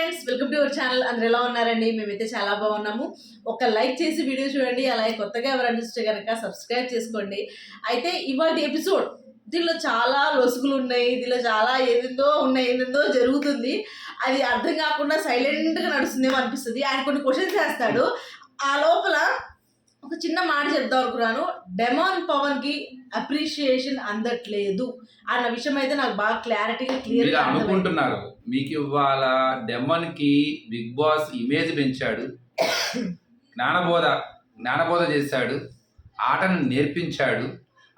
Friends welcome to our channel. అందరు ఎలా ఉన్నారండి? మేమైతే చాలా బాగున్నాము. ఒక లైక్ చేసి వీడియో చూడండి. అలాగే కొత్తగా ఎవరైనా చూస్తే కనుక సబ్స్క్రైబ్ చేసుకోండి. అయితే ఇవాళ ఎపిసోడ్. దీనిలో చాలా లొసుగులు ఉన్నాయి. దీనిలో చాలా ఏదేందో ఉన్నాయి ఏదేందో జరుగుతుంది. అది అర్థం కాకుండా సైలెంట్గా నడుస్తుందేమో అనిపిస్తుంది. ఆయన కొన్ని క్వశ్చన్స్ వేస్తాడు. ఆ లోపల ఒక చిన్న మాట చెప్దాం అనుకున్నాను. డెమాన్ పవన్కి అప్రిషియేషన్ అందట్లేదు అన్న విషయం అయితే నాకు బాగా క్లారిటీగా క్లియర్ అనుకుంటున్నారు. మీకు ఇవాళ డెమన్కి బిగ్ బాస్ ఇమేజ్ పెంచాడు. జ్ఞానబోధ జ్ఞానబోధ చేశాడు. ఆటను నేర్పించాడు.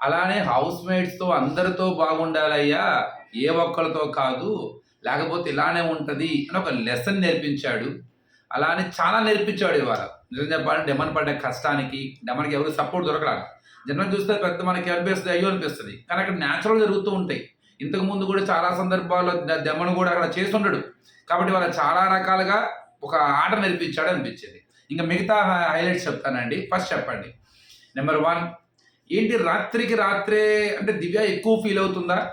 అలానే హౌస్ మేట్స్తో అందరితో బాగుండాలయ్యా. ఏ ఒక్కరితో కాదు లేకపోతే ఇలానే ఉంటది అని ఒక లెసన్ నేర్పించాడు. అలానే చాలా నేర్పించాడు ఇవాళ. నిజం చెప్పాలంటే డెమన్ పడ్డ కష్టానికి డెమన్కి ఎవరు సపోర్ట్ దొరకరాదు. జనం చూస్తే పెద్ద మనకి అనిపిస్తుంది అయ్యో అనిపిస్తుంది. కానీ అక్కడ న్యాచురల్ జరుగుతూ ఉంటాయి. ఇంతకు ముందు కూడా చాలా సందర్భాల్లో దెమ్మను కూడా అక్కడ చేస్తుండడు. కాబట్టి వాళ్ళ చాలా రకాలుగా ఒక ఆట నేర్పించాడు అనిపించింది. ఇంకా మిగతా హైలైట్స్ చెప్తానండి. ఫస్ట్ చెప్పండి. నెంబర్ వన్ ఏంటి రాత్రికి రాత్రే అంటే దివ్య ఎక్కువ ఫీల్ అవుతుందా?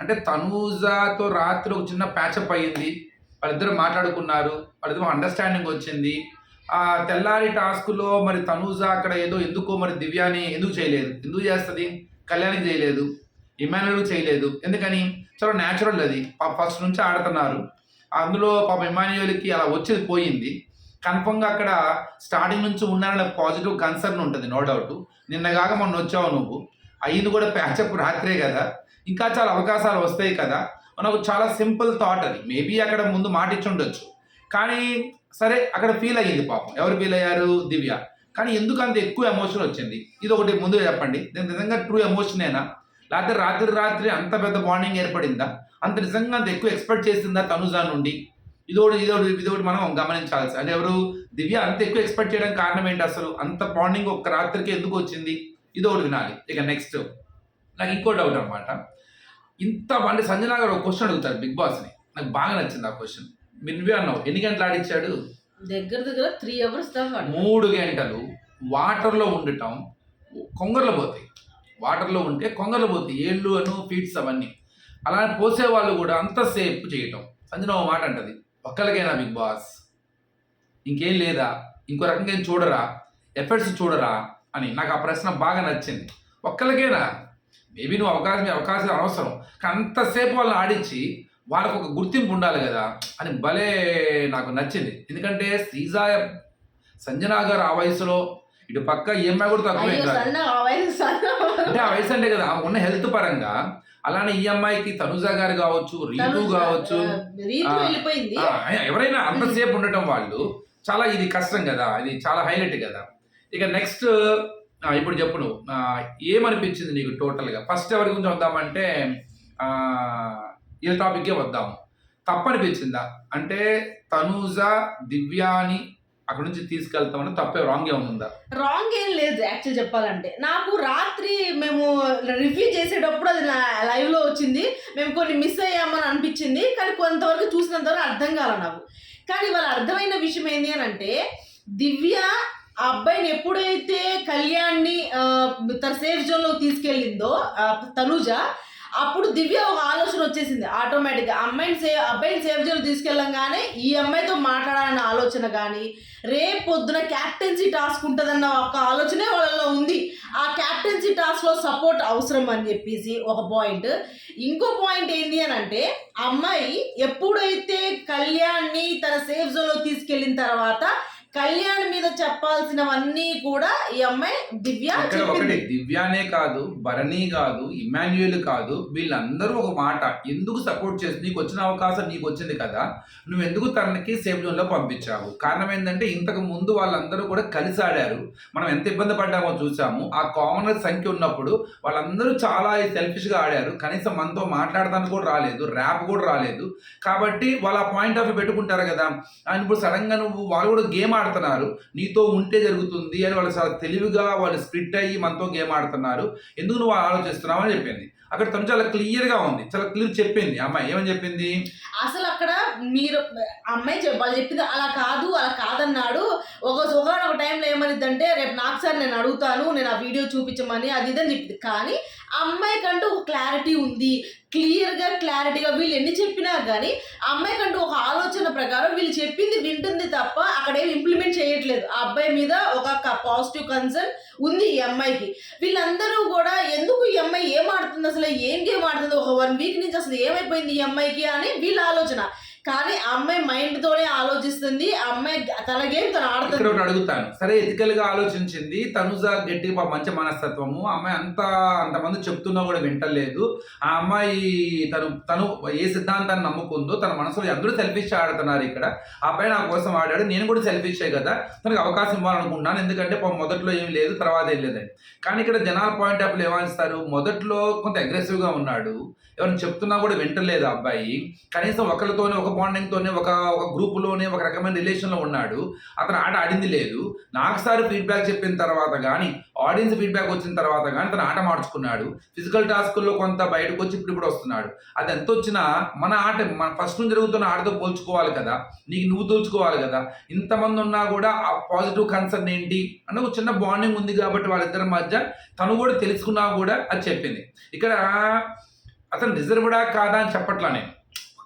అంటే తనూజాతో రాత్రి ఒక చిన్న ప్యాచప్ అయ్యింది. వాళ్ళిద్దరు మాట్లాడుకున్నారు. వాళ్ళిద్దరు అండర్స్టాండింగ్ వచ్చింది. ఆ తెల్లారి టాస్క్లో మరి తనూజ అక్కడ ఏదో ఎందుకో మరి దివ్యాని ఎందుకు చేయలేదు? ఎందుకు చేస్తుంది? కళ్యాణం చేయలేదు. ఇమాన్యుల్ చేయలేదు. ఎందుకని? చాలా న్యాచురల్ అది. ఫస్ట్ నుంచి ఆడుతున్నారు. అందులో పాప ఇమాన్యుయల్కి అలా వచ్చేది పోయింది. కన్ఫర్మ్గా అక్కడ స్టార్టింగ్ నుంచి ఉన్నారనే పాజిటివ్ కన్సర్న్ ఉంటుంది నో డౌట్ నిన్నగాక మొన్న వచ్చావు నువ్వు. అయ్యింది కూడా ప్యాచప్ రాత్రే కదా. ఇంకా చాలా అవకాశాలు వస్తాయి కదా. మనకు చాలా సింపుల్ థాట్ అది. మేబీ అక్కడ ముందు మాట ఇచ్చి ఉండొచ్చు. కానీ సరే అక్కడ ఫీల్ అయ్యింది పాపం. ఎవరు ఫీల్ అయ్యారు? దివ్య. కానీ ఎందుకు అంత ఎక్కువ ఎమోషన్ వచ్చింది? ఇది ఒకటి ముందుగా చెప్పండి. నేను నిజంగా ట్రూ ఎమోషనేనా లేకపోతే రాత్రి రాత్రి అంత పెద్ద బాండింగ్ ఏర్పడిందా? అంత నిజంగా అంత ఎక్కువ ఎక్స్పెక్ట్ చేసిందా తనుజా నుండి? ఇదోటి ఇదోటి ఒకటి మనం గమనించాల్సి. అంటే ఎవరు? దివ్య అంత ఎక్కువ ఎక్స్పెక్ట్ చేయడం కారణం ఏంటి అసలు? అంత బాండింగ్ ఒక్క రాత్రికి ఎందుకు వచ్చింది? ఇదొకటి వినాలి. ఇక నెక్స్ట్ నాకు ఇంకో డౌట్ అనమాట ఇంత అంటే సంజనా గారు ఒక క్వశ్చన్ అడుగుతారు బిగ్ బాస్ని. నాకు బాగా నచ్చింది ఆ క్వశ్చన్ నువ్వే అన్నావు. ఎన్ని గంటలు ఆడిచ్చాడు? దగ్గర దగ్గర త్రీ అవర్స్ మూడు గంటలు వాటర్లో ఉండటం కొంగర్లు పోతాయి. వాటర్లో ఉంటే కొంగర్లు పోతాయి. ఏళ్ళు అను ఫీట్స్ అవన్నీ. అలా పోసే వాళ్ళు కూడా అంతసేపు చేయటం. సంజన ఒక మాట అంటది. ఒక్కరికైనా బిగ్ బాస్ ఇంకేం లేదా? ఇంకో రకంగా ఏం చూడరా? ఎఫర్ట్స్ చూడరా? అని నాకు ఆ ప్రశ్న బాగా నచ్చింది. ఒక్కరికైనా మేబీ నువ్వు అవకాశం అవకాశం అనవసరం కానీ అంతసేపు వాళ్ళని ఆడించి వాళ్ళకు ఒక గుర్తింపు ఉండాలి కదా అని భలే నాకు నచ్చింది. ఎందుకంటే శ్రీజా సంజనా గారు ఆ వయసులో ఇటు పక్క ఈఎంఐ కూడా తక్కువ అంటే ఆ వయసు అంటే కదా ఆమె ఉన్న హెల్త్ పరంగా అలానే ఈ అమ్మాయికి తనుజా గారు కావచ్చు రీతు కావచ్చు ఎవరైనా అంతసేపు ఉండటం వాళ్ళు చాలా ఇది కష్టం కదా ఇది చాలా హైలైట్ కదా. ఇక నెక్స్ట్ ఇప్పుడు చెప్పు నువ్వు. ఏమనిపించింది నీకు టోటల్గా ఫస్ట్ ఎవరి గురించి వద్దామంటే ఈ టాపిక్కే వద్దాము. తప్పనిపించిందా? అంటే తనూజ దివ్యాని అక్కడ నుంచి తీసుకెళ్తామని తప్పే రాంగ్ ఏముందా ఉందా? రాంగ్ ఏం లేదు యాక్చువల్ చెప్పాలంటే. నాకు రాత్రి మేము రివ్యూ చేసేటప్పుడు అది లైవ్లో వచ్చింది. మేము కొన్ని మిస్ అయ్యామని అనిపించింది. కానీ కొంతవరకు చూసినంత వరకు అర్థం కాల నాకు. కానీ వాళ్ళ అర్థమైన విషయం ఏంటి అని అంటే దివ్య ఆ అబ్బాయిని ఎప్పుడైతే కళ్యాణ్ని తన సేఫ్ జోన్లో తీసుకెళ్ళిందో ఆ, తనుజ అప్పుడు దివ్య ఒక ఆలోచన వచ్చేసింది. ఆటోమేటిక్గా అమ్మాయిని సేవ్ అబ్బాయిని సేఫ్ జోన్ తీసుకెళ్ళంగానే ఈ అమ్మాయితో మాట్లాడాలన్న ఆలోచన కానీ రేపు పొద్దున క్యాప్టెన్సీ టాస్క్ ఉంటుందన్న ఒక ఆలోచనే వాళ్ళలో ఉంది. ఆ క్యాప్టెన్సీ టాస్క్లో సపోర్ట్ అవసరం అని చెప్పేసి ఒక పాయింట్ ఇంకో పాయింట్ ఏంటి అని అంటే అమ్మాయి ఎప్పుడైతే కళ్యాణ్ని తన సేఫ్ జోన్లో తీసుకెళ్ళిన తర్వాత కళ్యాణ్ మీద చెప్పాల్సినవన్నీ కూడా ఈ అమ్మాయి దివ్య ఇక్కడ ఒకటి చెప్పింది దివ్యానే కాదు భరణి కాదు ఇమాన్యుయల్ కాదు వీళ్ళందరూ ఒక మాట. ఎందుకు సపోర్ట్ చేసి నీకు వచ్చిన అవకాశం నీకు వచ్చింది కదా నువ్వు ఎందుకు తనకి సేఫ్ జోన్లో పంపించావు? కారణం ఏంటంటే ఇంతకు ముందు వాళ్ళందరూ కూడా కలిసి ఆడారు. మనం ఎంత ఇబ్బంది పడ్డామో చూసాము. ఆ కామనర్ సంఖ్య ఉన్నప్పుడు వాళ్ళందరూ చాలా సెల్ఫిష్గా ఆడారు. కనీసం మనతో మాట్లాడడానికి కూడా రాలేదు ర్యాప్ కూడా రాలేదు. కాబట్టి వాళ్ళ పాయింట్ ఆఫ్ వ్యూ పెట్టుకుంటారు కదా. అండ్ ఇప్పుడు సడన్గా నువ్వు వాళ్ళు కూడా గేమ్ ఆడుతున్నారు నీతో ఉంటే జరుగుతుంది అని వాళ్ళు చాలా తెలివిగా వాళ్ళు స్ప్లిట్ అయ్యి మనతో గేమ్ ఆడుతున్నారు. ఎందుకు నువ్వు ఆలోచిస్తున్నావు అని చెప్పింది. అక్కడ తను చాలా క్లియర్గా ఉంది చాలా క్లియర్ చెప్పింది. అమ్మాయి ఏమని చెప్పింది? అసలు అక్కడ మీరు అమ్మాయి వాళ్ళు చెప్పింది అలా కాదు అలా కాదన్నాడు. ఒక ఒక టైంలో ఏమనిద్దంటే రేపు నాకు సార్ నేను అడుగుతాను నేను ఆ వీడియో చూపించమని అది ఇదని చెప్పింది. కానీ అమ్మాయి కంటూ ఒక క్లారిటీ ఉంది. క్లియర్గా క్లారిటీగా వీళ్ళు ఎన్ని చెప్పినా కానీ అమ్మాయి అంటూ ఒక ఆలోచన ప్రకారం వీళ్ళు చెప్పింది వింటుంది తప్ప అక్కడేం ఇంప్లిమెంట్ చేయట్లేదు. ఆ అబ్బాయి మీద ఒక పాజిటివ్ కన్సర్న్ ఉంది ఈ అమ్మాయికి. వీళ్ళందరూ కూడా ఎందుకు ఈ అమ్మాయి ఏం ఆడుతుంది? అసలు ఏం గేమ్ ఆడుతుంది? ఒక వన్ వీక్ నుంచి అసలు ఏమైపోయింది ఈ అమ్మాయికి అని వీళ్ళ ఆలోచన. కానీ అమ్మాయి మైండ్ తోనే ఆలోచిస్తుంది. అమ్మాయి తన గేమ్ తను ఇక్కడ ఆడుతుంది ఒకటి అడుగుతాను. సరే ఎథికల్గా ఆలోచించింది. తనుజ గట్టి మంచి మనస్తత్వము. అమ్మాయి అంత అంతమంది చెప్తున్నా కూడా వింటలేదు. ఆ అమ్మాయి తను తను ఏ సిద్ధాంతాన్ని నమ్ముకుందో తన మనసులో అందరూ సెల్ఫిష్ ఆడుతున్నారు ఇక్కడ. ఆ అబ్బాయి నా కోసం ఆడాడు. నేను కూడా సెల్ఫిషే కదా. తనకు అవకాశం ఇవ్వాలనుకుంటున్నాను. ఎందుకంటే మొదట్లో ఏం లేదు తర్వాత ఏం లేదని. కానీ ఇక్కడ జనాల పాయింట్ ఆఫ్ వ్యూ ఏమనిస్తారు? మొదట్లో కొంత అగ్రెసివ్గా ఉన్నాడు. ఎవరైనా చెప్తున్నా కూడా వింటలేదు ఆ అబ్బాయి. కనీసం ఒకరితోనే ఒక బాండింగ్తోనే ఒక ఒక గ్రూపులోనే ఒక రకమైన రిలేషన్లో ఉన్నాడు. అతను ఆట ఆడింది లేదు. నాకుసారి ఫీడ్బ్యాక్ చెప్పిన తర్వాత కానీ ఆడియన్స్ ఫీడ్బ్యాక్ వచ్చిన తర్వాత కానీ తను ఆట మార్చుకున్నాడు. ఫిజికల్ టాస్కుల్లో కొంత బయటకు వచ్చి ఇప్పుడు ఇప్పుడు వస్తున్నాడు. అది ఎంత వచ్చినా మన ఆట మన ఫస్ట్ నుంచి జరుగుతున్న ఆటతో పోల్చుకోవాలి కదా. నీకు నువ్వు తోల్చుకోవాలి కదా. ఇంతమంది ఉన్నా కూడా ఆ పాజిటివ్ కన్సర్న్ ఏంటి? అన్న ఒక చిన్న బాండింగ్ ఉంది కాబట్టి వాళ్ళిద్దరి మధ్య తను కూడా తెలుసుకున్నా కూడా అది చెప్పింది. ఇక్కడ అతను రిజర్వ్డా కాదా అని చెప్పట్లా నేను.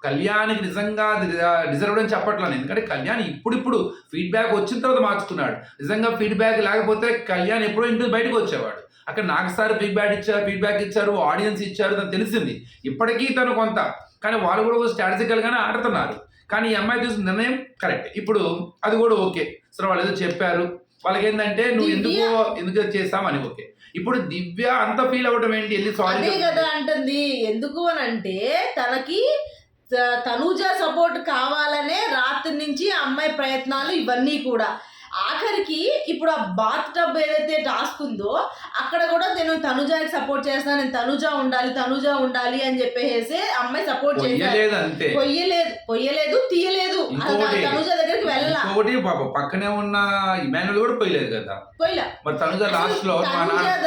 కళ్యాణ్కి నిజంగా రిజర్వ్డ్ అని చెప్పట్లా నేను. ఎందుకంటే కళ్యాణ్ ఇప్పుడిప్పుడు ఫీడ్బ్యాక్ వచ్చిన తర్వాత మార్చుకున్నాడు. నిజంగా ఫీడ్బ్యాక్ లేకపోతే కళ్యాణ్ ఎప్పుడో ఇంటి బయటకు వచ్చేవాడు. అక్కడ నాకు సార్ ఫీడ్బ్యాక్ ఇచ్చారు ఫీడ్బ్యాక్ ఇచ్చారు ఆడియన్స్ ఇచ్చారు తను తెలిసింది. ఇప్పటికీ తను కొంత. కానీ వాళ్ళు కూడా స్ట్రాటజికల్గానే ఆడుతున్నారు. కానీ ఈ అమ్మాయి చూసిన నిర్ణయం కరెక్ట్ ఇప్పుడు అది కూడా ఓకే సరే వాళ్ళు ఏదో చెప్పారు. వాళ్ళకి ఏంటంటే నువ్వు ఎందుకు ఎందుకు చేస్తామని ఓకే. ఇప్పుడు దివ్య అంత ఫీల్ అవ్వడం ఏంటి? వెళ్ళి సారీ కదా అంటుంది. ఎందుకు అని అంటే తనకి తనూజ సపోర్ట్ కావాలనే రాత్రి నుంచి అమ్మాయి ప్రయత్నాలు ఇవన్నీ కూడా. ఆఖరికి ఇప్పుడు ఆ బాత్ టబ్ ఏదైతే టాస్క్ ఉందో అక్కడ కూడా నేను తనుజాకి సపోర్ట్ చేస్తాను నేను తనుజ ఉండాలి తనుజ ఉండాలి అని చెప్పేసి అమ్మాయి సపోర్ట్ పొయ్యలేదు అంతే. పొయ్యలేదు పొయ్యలేదు తీయలేదు. తనుజ దగ్గరికి వెళ్ళలా. పక్కనే ఉన్న ఇమానుల్ కూడా పోయలేదు కదా. మరి తనుజ లాస్ట్లో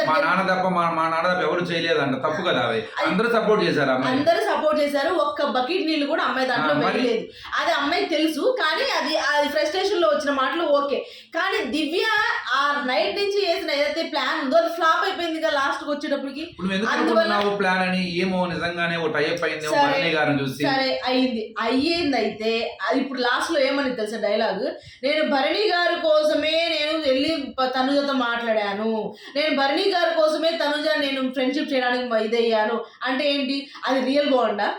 మా నాన్న తప్ప మా నాన్న తప్ప ఎవరు చేయలేదంట. తప్పు కదా అవి అందరూ సపోర్ట్ చేశారు అమ్మాయి అందరూ సపోర్ట్ చేశారు. ఒక్క బకెట్ నీళ్ళు కూడా అమ్మాయి దాంట్లో? వెళ్ళలేదు అది అమ్మాయికి తెలుసు కానీ అది అది ఫ్రస్ట్రేషన్లో వచ్చిన మాటలు ఓకే. కానీ దివ్య ఆ నైట్ నుంచి వేసిన ఏదైతే ప్లాన్ ఉందో అది ఫ్లాప్ అయిపోయింది కదా లాస్ట్కి వచ్చేటప్పటికి. అందువల్ల- ప్లాన్ అని? ఏమో నిజంగానే ఒక టైప్. భరణి గారిని చూసి. సరే అయ్యింది అయ్యింది అయితే అది ఇప్పుడు లాస్ట్లో ఏమని తెలుసా డైలాగ్ నేను భరణి గారి కోసమే నేను వెళ్ళి తనుజతో మాట్లాడాను. నేను భరణి గారి కోసమే తనుజ నేను ఫ్రెండ్షిప్ చేయడానికి ఇదయ్యాను అంటే ఏంటి? అది రియల్ బాండా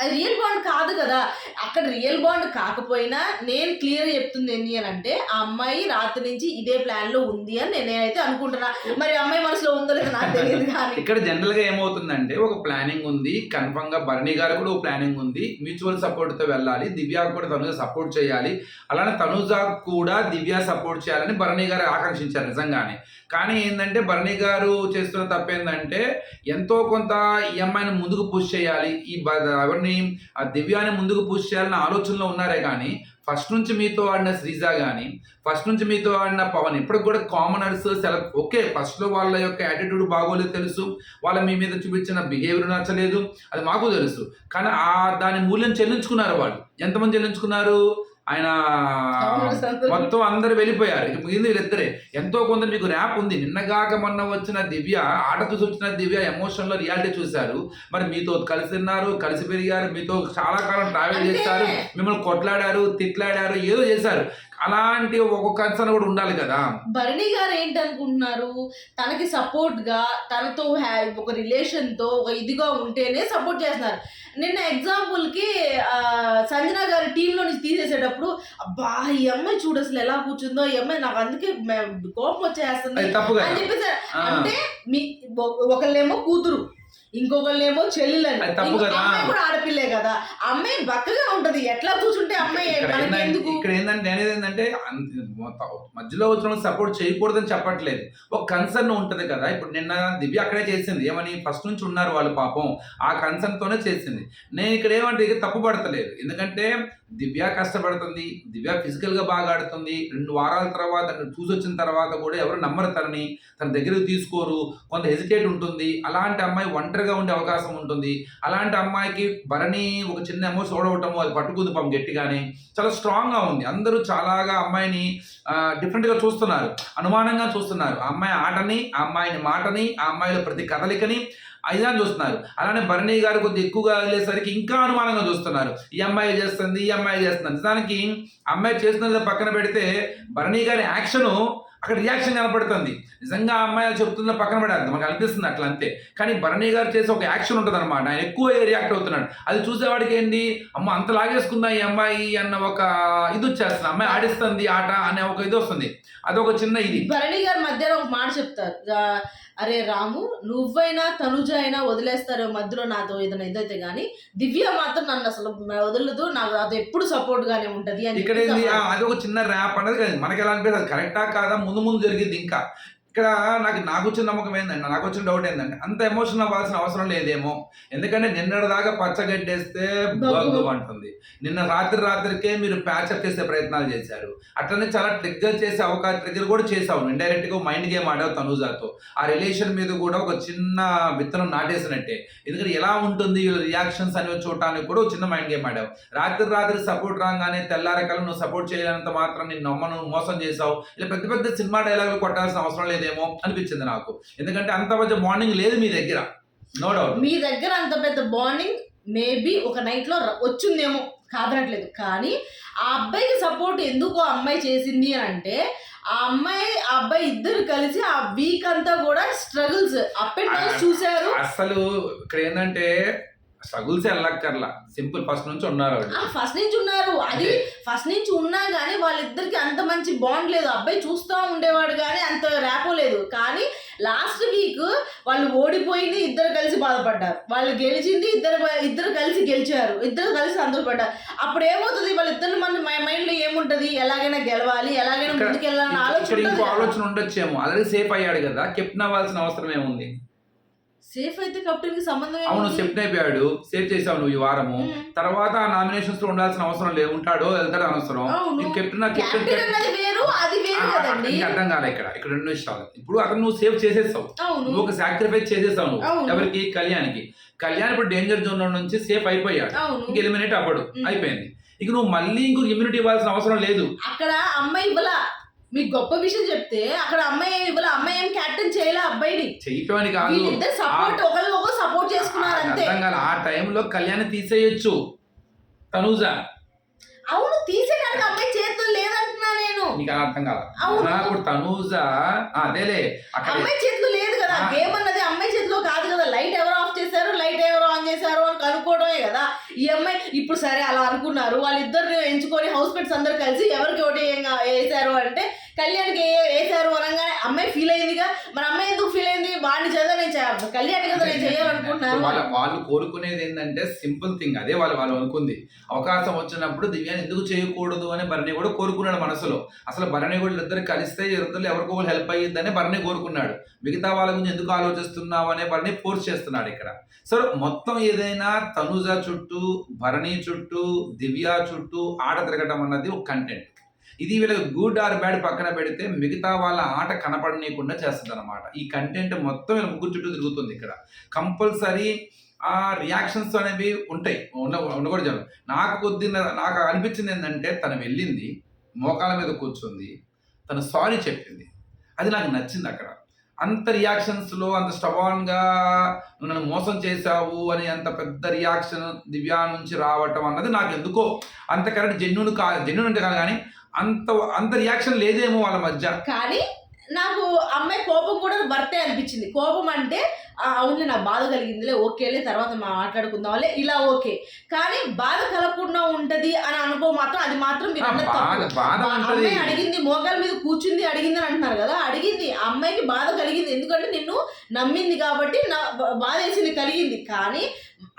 అది రియల్ బాండ్ కాదు కదా. అక్కడ రియల్ బాండ్ కాకపోయినా నేను క్లియర్ చెప్తుంది ఏంటి అని అంటే ఆ అమ్మాయి రాత్రి నుంచి ఇదే ప్లాన్లో ఉంది అని నేను- నేనైతే అనుకుంటున్నా. మరి అమ్మాయి మనసులో ఉందో లేదో నాకు తెలియదు కానీ. ఇక్కడ జనరల్గా ఏమవుతుందంటే ఒక ప్లానింగ్ ఉంది కన్ఫర్మ్గా భరణి గారు కూడా ఒక ప్లానింగ్ ఉంది. మ్యూచువల్ సపోర్ట్తో వెళ్ళాలి దివ్య కూడా తనుజ సపోర్ట్ చేయాలి. అలానే తనుజ కూడా దివ్య సపోర్ట్ చేయాలని భరణి గారు ఆకాంక్షించారు నిజంగానే. కానీ ఏంటంటే భరణి గారు చేస్తున్న తప్పేందంటే ఏంటంటే ఎంతో కొంత ఈ అమ్మాయిని ముందుకు పుష్ చేయాలి. ఈ బ- ఎవరిని ఆ దివ్యాన్ని ముందుకు పూజ చేయాలన్న ఆలోచనలో ఉన్నారే కానీ ఫస్ట్ నుంచి మీతో ఆడిన శ్రీజ కానీ ఫస్ట్ నుంచి మీతో ఆడిన పవన్ ఇప్పటికి కూడా కామనర్స్ సెల ఓకే ఫస్ట్లో వాళ్ళ యొక్క యాటిట్యూడ్ బాగోలేదు తెలుసు వాళ్ళ మీ మీద చూపించిన బిహేవియర్ నచ్చలేదు అది మాకు తెలుసు. కానీ ఆ దాని మూల్యం చెల్లించుకున్నారు వాళ్ళు. ఎంతమంది చెల్లించుకున్నారు? ఆయన మొత్తం అందరు వెళ్ళిపోయారు. మిగిలింది వీళ్ళిద్దరే? ఎంతో కొంత మీకు ర్యాప్ ఉంది. నిన్నగాక మొన్న వచ్చిన దివ్య ఆట చూసి వచ్చిన దివ్య ఎమోషన్లో రియాలిటీ చూశారు. మరి మీతో కలిసి తిన్నారు కలిసి పెరిగారు మీతో చాలా కాలం ట్రావెల్ చేస్తారు మిమ్మల్ని కొట్లాడారు తిట్లాడారు ఏదో చేశారు. అలాంటి ఒక కన్సర్న్ కూడా ఉండాలి కదా. భరణి గారు ఏంటనుకుంటున్నారు? తనకి సపోర్ట్గా తనతో హ్యా- ఒక రిలేషన్తో ఒక ఇదిగా ఉంటేనే సపోర్ట్ చేస్తున్నారు. నిన్న ఎగ్జాంపుల్కి సంజన గారి టీమ్లో నుంచి తీసేసేటప్పుడు అబ్బా ఈ అమ్మాయి చూడు అసలు ఎలా కూర్చుందో ఈ అమ్మాయి నాకు అందుకే కోపం వచ్చేస్తుంది అని చెప్పేసి. అంటే మీ ఒక- ఒకళ్ళేమో కూతురు. ఇంకొకళ్ళేమో. అమ్మాయి కూడా ఆడపిల్లే కదా. అమ్మాయి బక్కగా ఉంటది. ఎట్లా కూర్చుంటే అమ్మాయి ఇక్కడ ఏంటంటే అనేది ఏంటంటే మధ్యలో వచ్చిన సపోర్ట్ చేయకూడదని చెప్పట్లేదు. ఒక కన్సర్న్ ఉంటది కదా. ఇప్పుడు నిన్న దివ్య అక్కడే చేసింది. ఏమని? ఫస్ట్ నుంచి ఉన్నారు వాళ్ళు పాపం. ఆ కన్సర్న్ తోనే చేసింది. నేను ఇక్కడ ఏమంటే ఇక తప్పు పడతలేదు. ఎందుకంటే దివ్య కష్టపడుతుంది దివ్య ఫిజికల్గా బాగా ఆడుతుంది. రెండు వారాల తర్వాత చూసి వచ్చిన తర్వాత కూడా ఎవరు నమ్మరు తనని. తన దగ్గరకు తీసుకోరు కొంత హెజిటేట్ ఉంటుంది. అలాంటి అమ్మాయి ఒంటరిగా ఉండే అవకాశం ఉంటుంది. అలాంటి అమ్మాయికి భరణి ఒక చిన్న ఎమోషన్ చూడవటము అది పట్టుకుంది పాము గట్టిగానే. చాలా స్ట్రాంగ్గా ఉంది. అందరూ చాలాగా అమ్మాయిని డిఫరెంట్గా చూస్తున్నారు. అనుమానంగా చూస్తున్నారు. ఆ అమ్మాయి ఆటని ఆ అమ్మాయిని మాటని ఆ అమ్మాయిలో ప్రతి కదలికని అయినా చూస్తున్నారు. అలానే భరణి గారు కొద్దిగా ఎక్కువగా వెళ్ళేసరికి ఇంకా అనుమానంగా చూస్తున్నారు. ఈ అమ్మాయి చేస్తుంది? ఈ అమ్మాయి చేస్తుంది? నిజానికి అమ్మాయి చేస్తున్నది పక్కన పెడితే భరణి గారి యాక్షను అక్కడ రియాక్షన్ కనపడుతుంది. నిజంగా అమ్మాయి చెప్తున్న పక్కన పడాలి. మనకు అనిపిస్తుంది అట్లా అంతే. కానీ భరణి గారు చేసే ఒక యాక్షన్ ఉంటుంది అనమాట ఆయన ఎక్కువ రియాక్ట్ అవుతున్నాడు. అది చూసేవాడికి ఏంటి? అమ్మ అంత లాగేసుకుందా ఈ అమ్మాయి అన్న ఒక ఇది వచ్చేస్తుంది. అమ్మాయి ఆడిస్తుంది ఆట అనే ఒక ఇది వస్తుంది. అదొక చిన్న ఇది. భరణి గారి మధ్యలో ఒక మాట చెప్తారు. అరే రాము నువ్వైనా తనుజ అయినా వదిలేస్తారు మధ్యలో నాతో ఏదైనా ఇదైతే గానీ దివ్య మాత్రం నన్ను అసలు వదలదు నాకు అది ఎప్పుడు సపోర్ట్ గానే ఉంటది అని ఇక్కడ అది ఒక చిన్న ర్యాప్ అనేది మనకి ఎలా అనిపిస్తుంది అది కరెక్టా కాదా? ముందు ముందు జరిగింది ఇంకా. ఇక్కడ నాకు నాకు వచ్చిన నమ్మకం ఏంటంటే నాకు వచ్చిన డౌట్ ఏంటంటే అంత ఎమోషన్ అవ్వాల్సిన అవసరం లేదేమో. ఎందుకంటే నిన్నటిదాకా పచ్చగడ్డేస్తే బగ్గు అంటుంది. నిన్న రాత్రి రాత్రికే మీరు ప్యాచప్ చేసే ప్రయత్నాలు చేశారు. అట్లనే చాలా ట్రిగ్గర్ చేసే అవకాశం ట్రిగ్గర్ కూడా చేసావు ఇండైరెక్ట్గా మైండ్ గేమ్ ఆడావు తనుజాతో. ఆ రిలేషన్ మీద కూడా ఒక చిన్న విత్తనం నాటేసినట్టే. ఎందుకంటే ఎలా ఉంటుంది వీళ్ళ రియాక్షన్స్ అనేవి చూడటానికి కూడా చిన్న మైండ్ గేమ్ ఆడావు. రాత్రి రాత్రి సపోర్ట్ రాగానే తెల్లారకాలం నువ్వు సపోర్ట్ చేయలేనంత మాత్రం నిన్ను నమ్మను మోసం చేసావు ఇలా పెద్ద పెద్ద సినిమా డైలాగులు కొట్టాల్సిన అవసరం లేదేమో అనిపించింది నాకు. ఎందుకంటే అంత మధ్య బాండింగ్ లేదు మీ దగ్గర. నో డౌట్ మీ దగ్గర అంత పెద్ద బాండింగ్ మేబీ ఒక నైట్లో ర- వచ్చిందేమో. కాదనట్లేదు. కానీ ఆ అబ్బాయికి సపోర్ట్ ఎందుకు ఆ అమ్మాయి చేసింది అని అంటే ఆ అమ్మాయి ఆ అబ్బాయి ఇద్దరు కలిసి ఆ వీక్ అంతా కూడా స్ట్రగుల్స్ అప్ అండ్ డౌన్స్ చూశారు. అసలు ఇక్కడ ఏంటంటే స్ట్రగుల్స్ వెళ్ళక్కర్లా. సింపుల్ ఫస్ట్ నుంచి ఉన్నారు వాళ్ళు ఫస్ట్ నుంచి ఉన్నారు. అది ఫస్ట్ నుంచి ఉన్నా కానీ వాళ్ళిద్దరికి అంత మంచి బాండ్ లేదు. అబ్బాయి చూస్తూ ఉండేవాడు కానీ అంత ర్యాపో లేదు. కానీ లాస్ట్ వీక్ వాళ్ళు ఓడిపోయింది ఇద్దరు కలిసి బాధపడ్డారు. వాళ్ళు గెలిచింది ఇద్దరు ఇద్దరు కలిసి గెలిచారు. ఇద్దరు కలిసి సంతోషపడ్డారు అప్పుడు ఏమవుతుంది వాళ్ళిద్దరు మన మైండ్లో ఏముంటది? ఎలాగైనా గెలవాలి ఎలాగైనా ఇక్కడ- ముందుకు వెళ్ళాలని ఇక్కడ ఆలోచన. ఆలోచన ఉండొచ్చేమో. ఆల్రెడీ సేఫ్ అయ్యాడు కదా. కెప్టెన్ అవ్వాల్సిన అవసరం ఏముంది? సేఫ్ అయితే కెప్టెన్కి సంబంధం అవును? సెప్ట్ అయిపోయాడు. సేవ్ చేసావు నువ్వు ఈ వారము. తర్వాత నామినేషన్స్లో ఉండాల్సిన అవసరం లేదు. ఉంటాడో వెళ్తాడో అనవసరం. నీకు కెప్టెన్ కెప్టెన్ అర్థం కాలే ఇక్కడ. ఇక్కడ రెండు విషయాలు. ఇప్పుడు అక్కడ నువ్వు సేవ్ చేసేస్తావు నువ్వు ఒక సాక్రిఫైస్ చేసేస్తావు నువ్వు. ఎవరికి? కళ్యాణ్కి. కళ్యాణ్ ఇప్పుడు డేంజర్ జోన్లో నుంచి సేఫ్ అయిపోయాడు. ఇంక ఎలిమినేట్ అవ్వడు. అయిపోయింది. ఇక నువ్వు మళ్ళీ ఇంకొక ఇమ్యూనిటీ ఇవ్వాల్సిన అవసరం లేదు. అక్కడ అమ్మాయి ఇవ్వల? మీకు గొప్ప విషయం చెప్తే అక్కడ అమ్మాయి ఇవ్వల అమ్మాయి ఏం క్యాప్టెన్ చేయలే అబ్బాయిని. చెయ్యటమని కాదు. వీళ్ళిద్దరు సపోర్ట్ ఒకళ్ళు ఒకరు సపోర్ట్ చేసుకున్నారు అంతే. అర్థం కాదు ఆ టైంలో కళ్యాణ్ తీసేయొచ్చు. తనూజ. అవును తీసేయడానికి అమ్మాయి చేతులు లేదంటున్నా నేను. నీకు అలా అర్థం కాదు అవును. ఇప్పుడు తనూజ ఆ, అదేలే. అక్కడ. అమ్మాయి చేతిలో లేదు కదా. గేమ్ అన్నది అమ్మాయి చేతిలో కాదు కదా. లైట్ ఎవరు ఆఫ్ చేశారు లైట్ ఎవరు ఆన్ చేశారు అని కనుక్కోవడమే కదా. ఈ అమ్మాయి ఇప్పుడు సరే అలా అనుకున్నారు. వాళ్ళిద్దరు ఎంచుకొని హౌస్ మేట్స్ అందరు కలిసి ఎవరికి ఒకటి వేసారు అంటే కళ్యాణ్కి ఏ- వేసారు అనగానే అమ్మాయి ఫీల్ అయిందిగా. మరి అమ్మాయి ఎందుకు ఫీల్ అయింది? వాడిని చదివా నేను కళ్యాణ్ కదా నేను చేయాలనుకుంటున్నాను వాళ్ళ వాళ్ళు కోరుకునేది ఏంటంటే సింపుల్ థింగ్ అదే వాళ్ళు వాళ్ళు అనుకుంది. అవకాశం వచ్చినప్పుడు దివ్యాన్ని ఎందుకు చేయకూడదు అని భరణి కూడా కోరుకున్నాడు మనసులో. అసలు భరణి కూడా ఇద్దరు కలిస్తే ఇద్దరు ఎవరికో ఒకరు హెల్ప్ అయ్యిందని భరణి కోరుకున్నాడు. మిగతా వాళ్ళ గురించి ఎందుకు ఆలోచిస్తున్నావు అనే భరణి ఫోర్స్ చేస్తున్నాడు ఇక్కడ. సో మొత్తం ఏదైనా తనుజ చుట్టూ భరణి చుట్టూ దివ్య చుట్టూ ఆట తిరగటం అన్నది ఒక కంటెంట్ ఇది వీళ్ళకి గుడ్ ఆర్ బ్యాడ్ పక్కన పెడితే మిగతా వాళ్ళ ఆట కనపడనీయకుండా చేస్తుంది అనమాట ఈ కంటెంట్ మొత్తం వీళ్ళ ముగ్గురు చుట్టూ తిరుగుతుంది ఇక్కడ. కంపల్సరీ ఆ రియాక్షన్స్ అనేవి ఉంటాయి. ఉండ ఉండకూడదు నాకు కొద్ది నాకు అనిపించింది ఏంటంటే తను వెళ్ళింది మోకాల మీద కూర్చుంది తను సారీ చెప్పింది. అది నాకు నచ్చింది అక్కడ. అంత రియాక్షన్స్లో అంత స్టబాన్గా నన్ను మోసం చేశావు అని అంత పెద్ద రియాక్షన్ దివ్యా నుంచి రావటం అన్నది నాకు ఎందుకో అంత కరెక్ట్ జెన్యున్ కా జెన్యున్ అంటే కాదు కానీ అంత అంత రియాక్షన్ లేదేమో వాళ్ళ మధ్య. కానీ నాకు అమ్మాయి కోపం కూడా భర్తే అనిపించింది. కోపం అంటే "ఆ, అవునులే నాకు బాధ కలిగిందిలే ఓకేలే తర్వాత మా మాట్లాడుకుందాంలే ఇలా ఓకే. కానీ బాధ కలగకుండా ఉంటది అని అనుకో మాత్రం అది మాత్రం మీరు అమ్మాయి అడిగింది మోకాల మీద కూర్చుంది అడిగింది అని అంటున్నారు కదా అడిగింది ఆ అమ్మాయికి బాధ కలిగింది. ఎందుకంటే నిన్ను నమ్మింది కాబట్టి నా బా- బాధ వేసింది కలిగింది. కానీ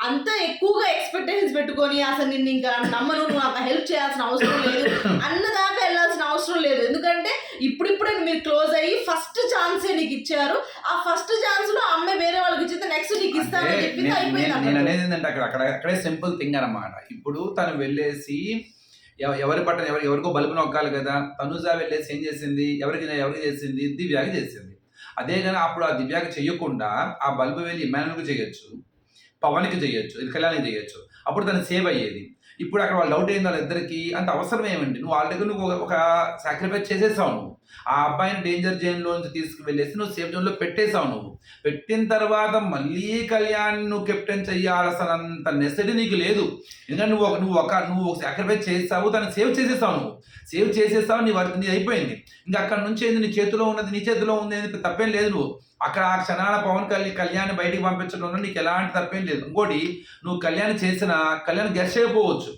అంత ఎక్కువగా ఎక్స్పెక్టేషన్స్ పెట్టుకొని అసలు నిన్ను ఇంకా నమ్మను నువ్వు నాకు హెల్ప్ చేయాల్సిన అవసరం లేదు. అన్నదాకా వెళ్ళాల్సిన అవసరం లేదు. ఎందుకంటే ఇప్పుడిప్పుడే మీరు క్లోజ్ అయ్యి ఫస్ట్ ఛాన్సే నీకు ఇచ్చారు. ఆ ఫస్ట్ ఛాన్స్లో అమ్మాయి వేరే వాళ్ళకి ఇచ్చితే నెక్స్ట్ నీకు ఇస్తానని చెప్పింది నేను- అయిపోయింది నేను- అనేది ఏంటంటే అక్కడ అక్కడ అక్కడే సింపుల్ థింగ్ అన్నమాట. ఇప్పుడు తను వెళ్ళేసి ఎవ- ఎవరి పట్టణ ఎవరి ఎవరికో బలుపు నొక్కాలి కదా. తనుజ వెళ్ళేసి ఏం చేసింది? ఎవరికి ఎవరికి చేసింది? దివ్యాకి చేసింది. అదే కానీ అప్పుడు ఆ దివ్యాకి చెయ్యకుండా ఆ బల్బు వెళ్ళి ఇమానుల్కి చేయొచ్చు. పవన్కి చేయొచ్చు ఇది కళ్యాణ్కి చేయొచ్చు అప్పుడు తను సేవ్ అయ్యేది. ఇప్పుడు అక్కడ వాళ్ళు డౌట్ అయింది వాళ్ళిద్దరికి అంత అవసరం ఏమండి? నువ్వు ఆల్రెడీ నువ్వు ఒక- సాక్రిఫైస్ చేసేసావు నువ్వు. ఆ అబ్బాయిని డేంజర్ జోన్ నుంచి తీసుకువెళ్ళేసి నువ్వు సేఫ్ జోన్లో పెట్టేశావు నువ్వు. పెట్టిన తర్వాత మళ్ళీ కళ్యాణ్ నువ్వు కెప్టెన్ చెయ్యాల్సినంత నెసెసిటీ నీకు లేదు. ఎందుకంటే నువ్వు ఒక నువ్వు ఒక నువ్వు ఒక సాక్రిఫైస్ చేసావు దాన్ని సేవ్ చేసేసావు నువ్వు. సేవ్ చేసేసావు నీ వర్క్ నీ అయిపోయింది. ఇంకా అక్కడ నుంచి ఏంది? నీ చేతిలో ఉన్నది నీ చేతిలో ఉంది తప్పేం లేదు నువ్వు. అక్కడ ఆ క్షణాల పవన్ కళ్యాణ్ కళ్యాణ్ బయటికి పంపించడంలో నీకు ఎలాంటి తప్పేం లేదు. ఇంకోటి నువ్వు కళ్యాణ్ చేసినా కళ్యాణ్ గెస్ట్ అయిపోవచ్చు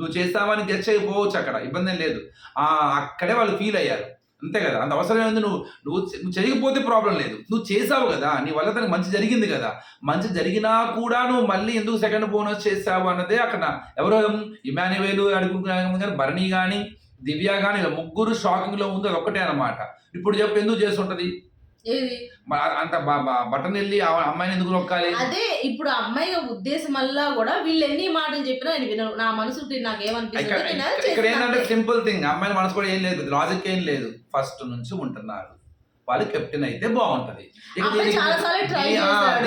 నువ్వు చేస్తావని గెస్ట్ అయిపోవచ్చు అక్కడ. ఇబ్బంది ఏం లేదు. అక్కడే వాళ్ళు ఫీల్ అయ్యారు. అంతే కదా. అంత అవసరం ఏంది నువ్వు నువ్వు నువ్వు చేయకపోతే ప్రాబ్లం లేదు. నువ్వు చేసావు కదా. నీ వల్ల తనకి మంచి జరిగింది కదా. మంచి జరిగినా కూడా నువ్వు మళ్ళీ ఎందుకు సెకండ్ బోనస్ చేసావు అన్నదే అక్కడ ఎవరో ఇమాన్యువేలు అడుగుతున్నారు కానీ భరణి కానీ దివ్య కానీ ఇలా ముగ్గురు షాకింగ్లో ఉంది. అది ఒక్కటే అనమాట ఇప్పుడు చెప్పు ఎందుకు చేస్తుంటది? ఏది? అంత బటన్ వెళ్ళి అమ్మాయిని ఎందుకు నొక్కాలి? అదే ఇప్పుడు అమ్మాయి ఉద్దేశం వల్ల కూడా వీళ్ళు ఎన్ని మాటలు చెప్పినా నేను వినను నా మనసు నాకు ఇక్కడ ఏంటంటే. Simple thing. అమ్మాయిల మనసు కూడా ఏం లేదు. లాజిక్ ఏం లేదు. ఫస్ట్ నుంచి ఉంటున్నారు. వాళ్ళు కెప్టెన్ అయితే బాగుంటది. అమ్మాయి.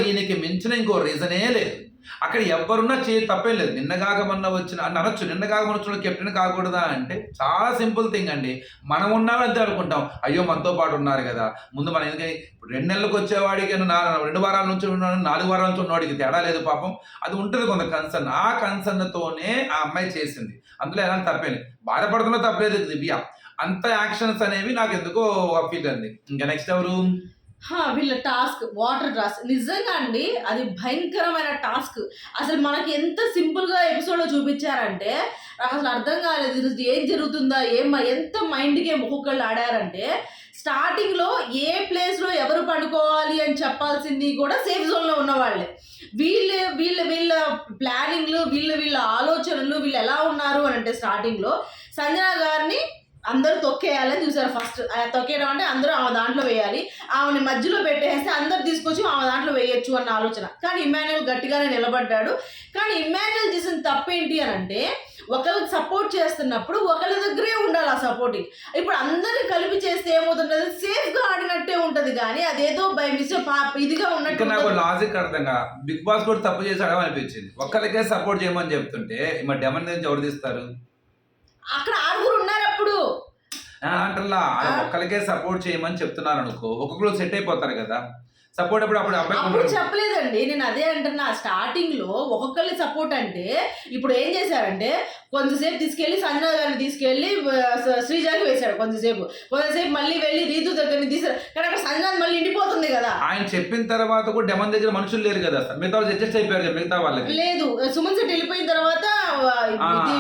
దీనికి మించిన ఇంకో రీజనే లేదు. అక్కడ ఎవరున్నా చే తప్పేం లేదు. నిన్న కాకమన్న వచ్చిన అని అనొచ్చు నిన్న కాకమన్న వచ్చిన కెప్టెన్ కాకూడదా అంటే చాలా సింపుల్ థింగ్ అండి. మనం ఉన్నాం అనుకుంటాం. అయ్యో మనతో పాటు ఉన్నారు కదా. ముందు మనం ఎందుకని ఇప్పుడు రెండు నెలలకు వచ్చేవాడికి రెండు వారాల నుంచి ఉన్నాడు నాలుగు వారాల నుంచి ఉన్నవాడికి తేడా లేదు పాపం. అది ఉంటుంది కొంత కన్సర్న్ ఆ కన్సర్న్తోనే ఆ అమ్మాయి చేసింది. అందులో ఎలా తప్పేం లేదు. బాధపడుతున్నా తప్పలేదు దివ్య. అంత యాక్షన్స్ అనేవి నాకు ఎందుకో ఫీల్ అంది ఇంకా నెక్స్ట్ ఎవరు? వీళ్ళ టాస్క్ వాటర్ టాస్క్ నిజంగా అండి అది భయంకరమైన టాస్క్. అసలు మనకి ఎంత సింపుల్గా ఎపిసోడ్లో ఎపిసోడ్ చూపించారంటే నాకు అసలు అర్థం కాలేదు ఏం జరుగుతుందా ఏం ఎంత మైండ్ గేమ్ ఒక్కొక్కళ్ళు ఆడారంటే స్టార్టింగ్లో ఏ ప్లేస్లో ఎవరు పడుకోవాలి అని చెప్పాల్సింది కూడా సేఫ్ జోన్లో ఉన్నవాళ్ళే. వీళ్ళ వీళ్ళ వీళ్ళ ప్లానింగ్లు వీళ్ళ వీళ్ళ ఆలోచనలు వీళ్ళు ఎలా ఉన్నారు అని అంటే స్టార్టింగ్లో సంజనా సంజన గారిని అందరూ తొక్కేయాలని చూసారు ఫస్ట్. తొక్కేయడం అంటే అందరూ ఆమె దాంట్లో వేయాలి. ఆమెని మధ్యలో పెట్టేస్తే అందరు తీసుకొచ్చి ఆమె దాంట్లో వేయొచ్చు అన్న ఆలోచన. కానీ ఇమాన్యుల్ గట్టిగానే నిలబడ్డాడు. కానీ ఇమాన్యుల్ చేసిన తప్పేంటి అని అంటే ఒకరికి సపోర్ట్ చేస్తున్నప్పుడు ఒకరి దగ్గరే ఉండాలి ఆ సపోర్టింగ్ ఇప్పుడు అందరిని కలిపి చేస్తే ఏమవుతుంటుంది? సేఫ్గా ఆడినట్టే ఉంటది కానీ అదేదో బై మిస్ ఇదిగా ఉన్నట్టు నాకు. లాజిక్ అర్థం కాదు. బిగ్ బాస్ కూడా తప్పు చేశాడు అనిపించింది. ఒక్కరికే సపోర్ట్ చేయమని చెప్తుంటే మరి డెమన్ నుంచి ఎవరు తీస్తారు? అక్కడ ఆరుగురు ఉన్నారు అప్పుడు ఆ, అంటల్లా ఒక్కరికే సపోర్ట్ చేయమని చెప్తున్నారు అనుకో. ఒక్కొక్కరు సెట్ అయిపోతారు కదా. సపోర్ట్ అప్పుడు అప్పుడు అప్పుడు చెప్పలేదండి. నేను అదే అంటున్నా. స్టార్టింగ్లో ఒక్కొక్కరి సపోర్ట్ అంటే ఇప్పుడు ఏం చేశారంటే కొంతసేపు తీసుకెళ్ళి సంజన గారిని తీసుకెళ్ళి శ్రీజాకి వేశాడు కొంతసేపు. కొంతసేపు మళ్ళీ వెళ్ళి రీతు దగ్గరని తీసారు కానీ అక్కడ సంజన మళ్ళీ ఇండిపోతుంది కదా. ఆయన చెప్పిన తర్వాత కూడా డెమన్ దగ్గర మనుషులు లేరు కదా మిగతా వాళ్ళు అడ్జస్ట్ అయిపోయారు కదా మిగతా వాళ్ళకి. లేదు. సుమన్ శెట్టి వెళ్ళిపోయిన తర్వాత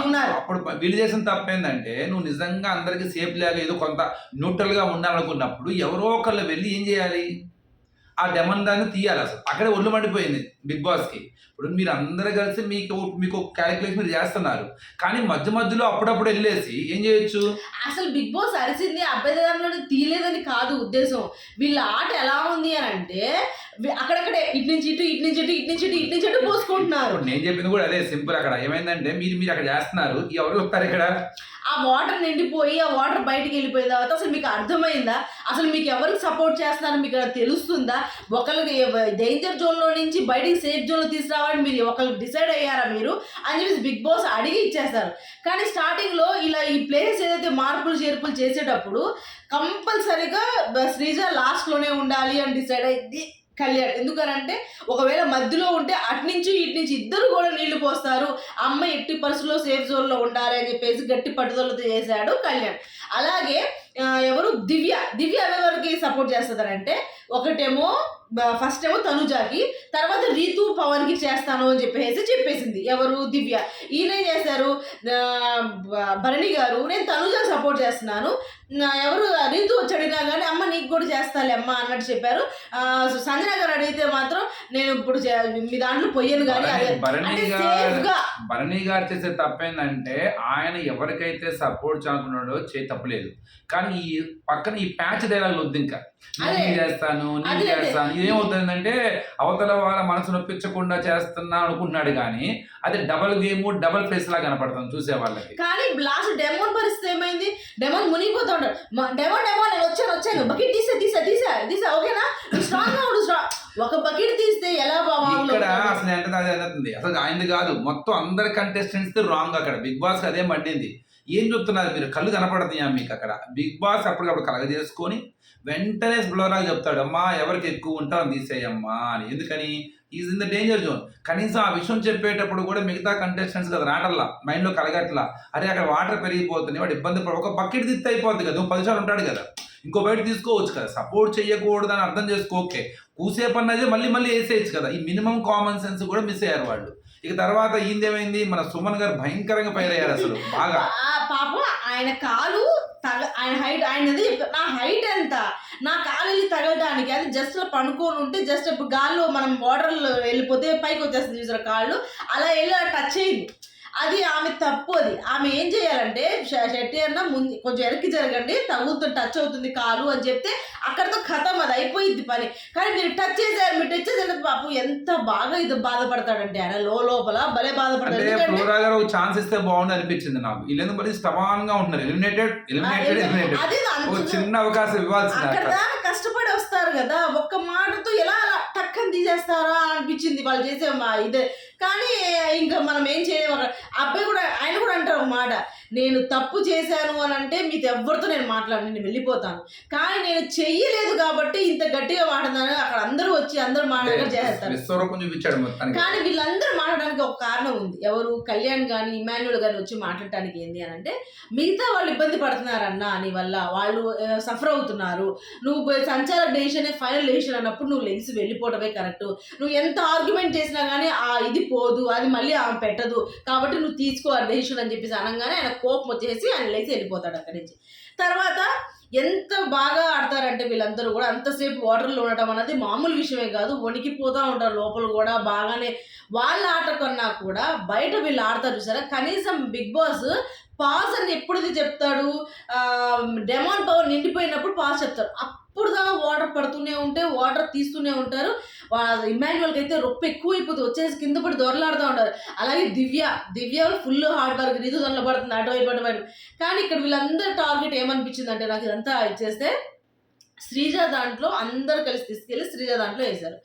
ఉన్నారు. అప్పుడు వీళ్ళు చేసిన తప్పు ఏంటంటే నువ్వు నిజంగా అందరికి సేఫ్ లేక ఏదో కొంత న్యూట్రల్గా ఉండాలనుకున్నప్పుడు ఎవరో ఒకళ్ళు వెళ్ళి ఏం చేయాలి? ఆ డెమన్ దాన్ని తీయాలి అసలు. అక్కడే ఒళ్ళు మండిపోయింది బిగ్ బాస్కి. ఇప్పుడు మీరు అందరూ కలిసి మీకు మీకు క్యాలిక్యులేషన్ మీరు చేస్తున్నారు. కానీ మధ్య మధ్యలో అప్పుడప్పుడు వెళ్ళేసి ఏం చేయొచ్చు? అసలు బిగ్ బాస్ అరిసింది అభ్యర్థంలో తీయలేదని కాదు ఉద్దేశం. వీళ్ళ ఆట ఎలా ఉంది అని అంటే అక్కడక్కడే ఇటు నుంచి ఇటు ఇటు నుంచి ఇటు ఇటు నుంచి ఇటు ఇటు నుంచి ఇటు పోసుకుంటున్నారు. నేను చెప్పింది కూడా అదే సింపుల్ అక్కడ. ఏమైందంటే మీరు మీరు అక్కడ చేస్తున్నారు. ఎవరు వస్తారు ఇక్కడ? ఆ వాటర్ నిండిపోయి ఆ వాటర్ బయటికి వెళ్ళిపోయిన తర్వాత అసలు మీకు అర్థమైందా? అసలు మీకు ఎవరికి సపోర్ట్ చేస్తున్నారో? మీకు తెలుస్తుందా? ఒకరికి డేంజర్ జోన్లో నుంచి బయటికి సేఫ్ జోన్లో తీసుకురావాలని మీరు ఒకరికి డిసైడ్ అయ్యారా మీరు? అని చెప్పేసి బిగ్ బాస్ అడిగి ఇచ్చేస్తారు. కానీ స్టార్టింగ్లో ఇలా ఈ ప్లేస్ ఏదైతే మార్పులు చేర్పులు చేసేటప్పుడు కంపల్సరీగా శ్రీజ లాస్ట్లోనే ఉండాలి అని డిసైడ్ అయింది కళ్యాణ్. ఎందుకనంటే ఒకవేళ మధ్యలో ఉంటే అటు నుంచి ఇటు నుంచి ఇద్దరు కూడా నీళ్ళు పోస్తారు. అమ్మ ఎట్టి పర్సులో సేఫ్ జోన్లో ఉండాలి అని చెప్పేసి గట్టి పట్టుదలతో చేశాడు కళ్యాణ్. అలాగే ఎవరు? దివ్య. దివ్య ఎవరికి సపోర్ట్ చేస్తుందంటే ఒకటేమో ఫస్ట్ ఏమో తనుజాకి తర్వాత రీతు పవన్కి చేస్తాను అని చెప్పేసి చెప్పేసింది. ఎవరు? దివ్య. ఈయన చేశారు భరణి గారు నేను తనుజా సపోర్ట్ చేస్తున్నాను. ఎవరు? రీతు వచ్చి అడిగినా కానీ అమ్మ నీకు కూడా చేస్తాలే అమ్మ అన్నట్టు చెప్పారు. సంజన గారు అడిగితే మాత్రం నేను ఇప్పుడు మీ దాంట్లో పొయ్యను కానీ భరణి గారు చేసే తప్పేందంటే ఆయన ఎవరికైతే సపోర్ట్ చేయాలనుకున్నాడో చే తప్పలేదు. కానీ ఈ పక్కన ఈ ప్యాచ్ డైలాగ్ వద్దు ఇంకా. నేను చేస్తాను నేను. చేస్తాను ఇదేమవుతుందంటే అవతల వాళ్ళ మనసు నొప్పించకుండా చేస్తున్నా అనుకుంటున్నాడు కానీ అది డబల్ గేమ్ డబల్ ఫేస్ లా కనపడుతుంది చూసే వాళ్ళకి. కానీ లాస్ట్ డెమోన్ పరిస్థితి ఏమైంది? డెమోన్ మునిగిపోతుంటాడు మ- డెమో నేను వచ్చాను వచ్చాను. బకెట్ తీసా తీసా తీసా తీసా ఓకేనా? స్ట్రాంగ్గా ఉండు ఒక బకెట్ తీస్తే ఎలా ఇక్కడ అసలు ఎంత అది అసలు ఆయనది కాదు. మొత్తం అందరి కంటెస్టెంట్స్ రాంగ్ అక్కడ. బిగ్ బాస్ అదే మండింది. ఏం చెప్తున్నారు మీరు? కళ్ళు కనపడుతున్నాయా మీకు అక్కడ? బిగ్ బాస్ అప్పటికప్పుడు కలగజేసుకొని వెంటనే స్ప్లోరాగా చెప్తాడు అమ్మా ఎవరికి ఎక్కువ ఉంటారో తీసేయమ్మా అని. ఎందుకని? Is in the danger zone కనీసం ఆ విషయం చెప్పేటప్పుడు కూడా మిగతా కంటెస్టెంట్స్ కదా రాటల్లా మైండ్లో కలగట్లా. అరే అక్కడ వాటర్ పెరిగిపోతుంది వాడు ఇబ్బంది పడ ఒక బకెట్ దిత్తి అయిపోతుంది కదా నువ్వు పదిసార్లు ఉంటాడు కదా. ఇంకో బయట తీసుకోవచ్చు కదా సపోర్ట్ చేయకూడదని అర్థం చేసుకో ఓకే. కూసేపు అన్నది మళ్ళీ మళ్ళీ వేసేయచ్చు కదా. ఈ మినిమం కామన్ సెన్స్ కూడా మిస్ అయ్యారు వాళ్ళు. ఇక తర్వాత ఏందేమైంది మన సుమన్ గారు భయంకరంగా ఫైర్ అయ్యారు అసలు బాగా. పాప పాపం ఆయన కాలు తగ ఆయన హైట్ ఆయనది నా హైట్ ఎంత? నా కాలు వెళ్ళి తగలడానికి అది జస్ట్ పండుకొని ఉంటే జస్ట్ ఇప్పుడు గాల్లో మనం వాటర్లో వెళ్ళిపోతే పైకి వచ్చేస్తుంది చూసారు కాళ్ళు? అలా వెళ్ళి టచ్ అయింది అది ఆమె తప్పు అది. ఆమె ఏం చేయాలంటే షెట్టి అన్న ముందు కొంచెం వెనక్కి జరగండి తగులుతుంది టచ్ అవుతుంది కాలు అని చెప్తే అక్కడితో కథం అది అయిపోయింది పని. కానీ మీరు టచ్ చేశారు మీరు టచ్ చేశారు పాపం ఎంత బాగా ఇది బాధపడతాడంటే ఆయన లో లోపల భలే బాధపడతాడు. ఛాన్స్ ఇస్తే బాగుంది అనిపించింది నాకు. వీళ్ళందరూ మరి స్టబాన్గా ఉంటున్నారు ఎలిమినేటెడ్ ఎలిమినేటెడ్. చిన్న అవకాశం ఇవ్వాల్సింది అక్కడ. కష్టపడి వస్తారు కదా ఒక్క మాటతో ఎలా అలా టక్కని తీసేస్తారా అనిపించింది వాళ్ళు చేసే ఇదే కానీ ఇంకా మనం ఏం చేయలేము. అక్కడ అబ్బాయి కూడా ఆయన కూడా అంటారు ఒక మాట. నేను తప్పు చేశాను అని అంటే మీతో ఎవరితో నేను మాట్లాడి నేను వెళ్ళిపోతాను. కానీ నేను చెయ్యలేదు కాబట్టి ఇంత గట్టిగా మాట్లాడాను అక్కడ అందరూ వచ్చి అందరూ మాట్లాడగా చేస్తారు కానీ వీళ్ళందరూ మాట్లాడడానికి ఒక కారణం ఉంది. ఎవరు కళ్యాణ్ కానీ ఇమాన్యుల్ కానీ వచ్చి మాట్లాడటానికి ఏంది అని అంటే మిగతా వాళ్ళు ఇబ్బంది పడుతున్నారన్న నీ వల్ల వాళ్ళు సఫర్ అవుతున్నారు. నువ్వు సంచార డెసిషన్ ఫైనల్ డెసిషన్ అన్నప్పుడు నువ్వు లెగ్స్ వెళ్ళిపోవడమే కరెక్ట్ నువ్వు ఎంత ఆర్గ్యుమెంట్ చేసినా కానీ ఆ ఇది పోదు అది మళ్ళీ ఆమె పెట్టదు. కాబట్టి నువ్వు తీసుకో అర్ధేషుడు అని చెప్పేసి అనగానే ఆయన కోపం వచ్చేసి ఆయన లేచి వెళ్ళిపోతాడు అక్కడి నుంచి. తర్వాత ఎంత బాగా ఆడతారంటే వీళ్ళందరూ కూడా అంతసేపు వాటర్లో ఉండటం అన్నది మామూలు విషయమే కాదు. వణికిపోతూ ఉంటారు లోపల కూడా బాగానే. వాళ్ళ ఆట కన్నా కూడా బయట వీళ్ళు ఆడతారు చూసారా? కనీసం బిగ్ బాస్ పాస్ అని ఎప్పుడు చెప్తాడు డెమాన్ పవర్ నిండిపోయినప్పుడు పాస్ చెప్తారు అప్పుడు దాకా వాటర్ పడుతూనే ఉంటే వాటర్ తీస్తూనే ఉంటారు. ఇమాన్యువల్కి అయితే రొప్ప ఎక్కువ అయిపోతుంది వచ్చేసి కింద పడి దొరలాడుతూ ఉంటారు. అలాగే Divya Divya full hard work నిధు దొరల పడుతుంది అటువైపు అటువైపు కానీ ఇక్కడ వీళ్ళందరి టార్గెట్ ఏమనిపించింది అంటే నాకు ఇదంతా ఇచ్చేస్తే శ్రీజ దాంట్లో అందరు కలిసి తీసుకెళ్ళి శ్రీజ దాంట్లో వేశారు.